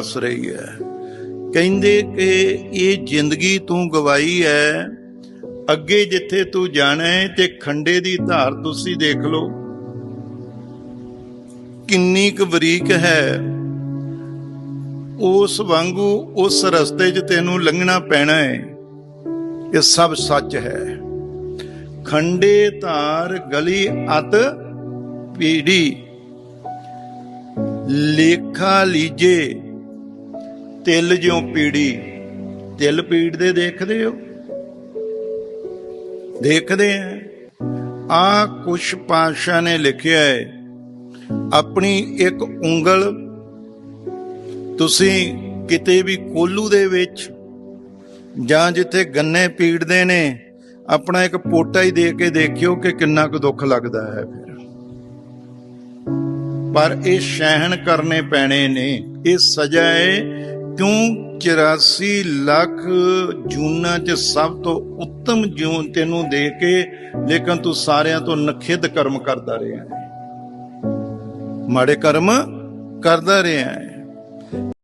ਕੱਸ ਰਹੀ ਹੈ। ਕਹਿੰਦੇ ਕਿ ਇਹ ਜ਼ਿੰਦਗੀ ਤੂੰ ਗਵਾਈ ਹੈ। ਅੱਗੇ ਜਿੱਥੇ ਤੂੰ ਜਾਣਾ ਹੈ, ਤੇ ਖੰਡੇ ਦੀ ਧਾਰ ਤੁਸੀਂ ਦੇਖ ਲਓ। ਕਿੰਨੀ ਕੁ ਬਰੀਕ ਹੈ। ਉਸ ਵਾਂਗੂ ਉਸ ਰਸਤੇ 'ਚ ਤੈਨੂੰ ਲੰਘਣਾ ਪੈਣਾ ਹੈ। ਇਹ ਸਭ ਸੱਚ ਹੈ। ਖੰਡੇ ਧਾਰ ਗਲੀ ਅਤ ਪੀੜੀ। ਲੇਖਾ ਲੀਜੇ। ਤਿਲ ਜਿਉ ਪੀੜੀ, ਤਿਲ ਪੀੜਦੇ ਦੇਖਦੇ ਹੋ? ਦੇਖਦੇ ਆ। ਆ ਕੁਛ ਪਾਸ਼ਾ ਨੇ ਲਿਖਿਆ ਹੈ ਆਪਣੀ ਇੱਕ ਉਂਗਲ ਤੁਸੀਂ ਕਿਤੇ ਵੀ ਕੋਲੂ ਦੇ ਵਿੱਚ ਜਾਂ ਜਿੱਥੇ ਗੰਨੇ ਪੀੜਦੇ ਨੇ, ਆਪਣਾ ਇੱਕ ਪੋਟਾ ਹੀ ਦੇ ਕੇ ਦੇਖਿਓ ਕਿ ਕਿੰਨਾ ਕੁ ਦੁੱਖ ਲੱਗਦਾ ਹੈ ਫਿਰ। ਪਰ ਇਹ ਸਹਿਣ ਕਰਨੇ ਪੈਣੇ ਨੇ, ਇਹ ਸਜ਼ਾ ਹੈ ਕਿਉਂ 84 ਲੱਖ ਜੂਨਾਂ 'ਚ ਸਭ ਤੋਂ ਉੱਤਮ ਜੂਨ ਤੈਨੂੰ ਦੇ ਕੇ, ਲੇਕਿਨ ਤੂੰ ਸਾਰਿਆਂ ਤੋਂ ਨਖਿੱਧ ਕਰਮ ਕਰਦਾ ਰਿਹਾ ਹੈ। ਮਾੜੇ ਕਰਮ ਕਰਦਾ ਰਿਹਾ ਹੈ।